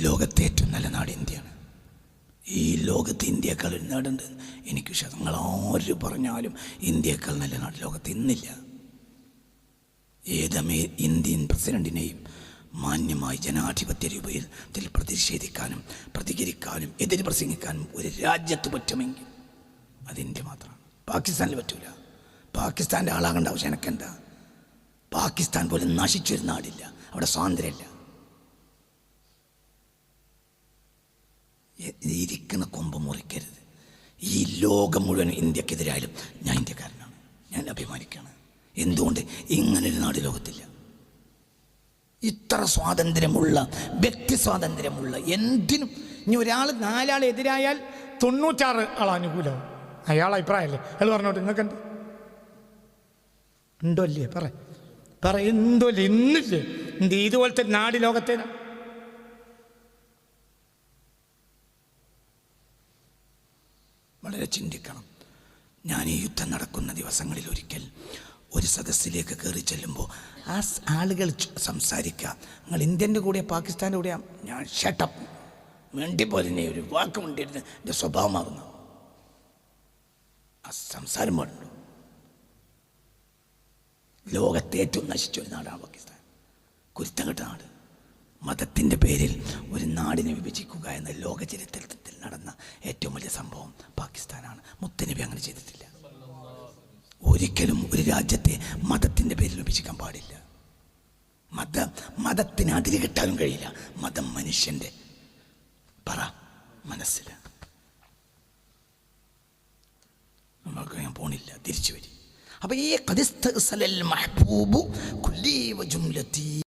ലോകത്തെ ഏറ്റവും നല്ല നാട് ഇന്ത്യയാണ്. ഈ ലോകത്ത് ഇന്ത്യക്കാൾ ഒരു നാടുണ്ട്. എനിക്ക് പക്ഷെ നിങ്ങൾ ആര് പറഞ്ഞാലും ഇന്ത്യക്കാൾ നല്ല നാട് ലോകത്ത് ഇന്നില്ല. ഏതമേ ഇന്ത്യൻ പ്രസിഡന്റിനെയും മാന്യമായി ജനാധിപത്യ രൂപത്തിൽ പ്രതിഷേധിക്കാനും പ്രതികരിക്കാനും എതിര് പ്രസംഗിക്കാനും ഒരു രാജ്യത്ത് പറ്റുമെങ്കിൽ അത് ഇന്ത്യ മാത്രമാണ്. പാകിസ്ഥാനിൽ പറ്റൂല. പാകിസ്ഥാന്റെ ആളാകേണ്ട ആവശ്യം എനിക്കെന്താ? പാകിസ്ഥാൻ പോലും നശിച്ചൊരു നാടില്ല. അവിടെ സ്വാതന്ത്ര്യമില്ല. ഇരിക്കുന്ന കൊമ്പ് മുറിക്കരുത്. ഈ ലോകം മുഴുവൻ ഇന്ത്യക്കെതിരായാലും ഞാൻ ഇന്ത്യക്കാരനാണ്. ഞാൻ അഭിമാനിക്കുകയാണ് എന്തുകൊണ്ട്? ഇങ്ങനൊരു നാട് ലോകത്തില്ല. ഇത്ര സ്വാതന്ത്ര്യമുള്ള വ്യക്തി സ്വാതന്ത്ര്യമുള്ള എന്തിനും ഇനി ഒരാൾ നാലാൾ എതിരായാൽ തൊണ്ണൂറ്റാറ് ആൾ അനുകൂലമാവും. അയാൾ അഭിപ്രായമല്ലേ? അയാൾ പറഞ്ഞോട്ടെ നിങ്ങൾക്ക് എന്ത്? ഉണ്ടോ അല്ലേ? പറ. പറ എന്തോ എന്ത് ഇതുപോലത്തെ നാട് ലോകത്തേനാ? വളരെ ചിന്തിക്കണം. ഞാൻ ഈ യുദ്ധം നടക്കുന്ന ദിവസങ്ങളിൽ ഒരിക്കൽ ഒരു സദസ്സിലേക്ക് കയറി ചെല്ലുമ്പോൾ ആ ആളുകൾ സംസാരിക്കുക നിങ്ങൾ ഇന്ത്യന്റെ കൂടെ പാകിസ്ഥാന്റെ കൂടെ ഞാൻ ഷട്ടപ്പ് വേണ്ടി പോലെ ഒരു വാക്ക് വേണ്ടിയിരുന്ന എന്റെ സ്വഭാവമാകുന്നു. ആ സംസാരം പാടുണ്ടോ. ലോകത്തെ ഏറ്റവും നശിച്ച ഒരു നാടാണ് പാകിസ്ഥാൻ. കുരുത്തങ്ങട്ട നാട്. മതത്തിന്റെ പേരിൽ ഒരു നാടിനെ വിഭജിക്കുക എന്ന ലോക ചരിത്രത്തിൽ നടന്ന ഏറ്റവും വലിയ സംഭവം പാകിസ്ഥാനാണ്. മുത്തനബി അങ്ങനെ ചെയ്തിട്ടില്ല. ഒരിക്കലും ഒരു രാജ്യത്തെ മതത്തിന്റെ പേരിൽ വിഭജിക്കാൻ പാടില്ല. മത മതത്തിന് അതിര് കിട്ടാനും കഴിയില്ല. മതം മനുഷ്യന്റെ പറ മനസ്സിൽ. നമ്മൾക്ക് ഞാൻ പോണില്ല തിരിച്ചു വരും. അപ്പൊ ഈ കതിസ്ഥലൽ മഹബൂബു കുല്ലീവ ജുംലത്തി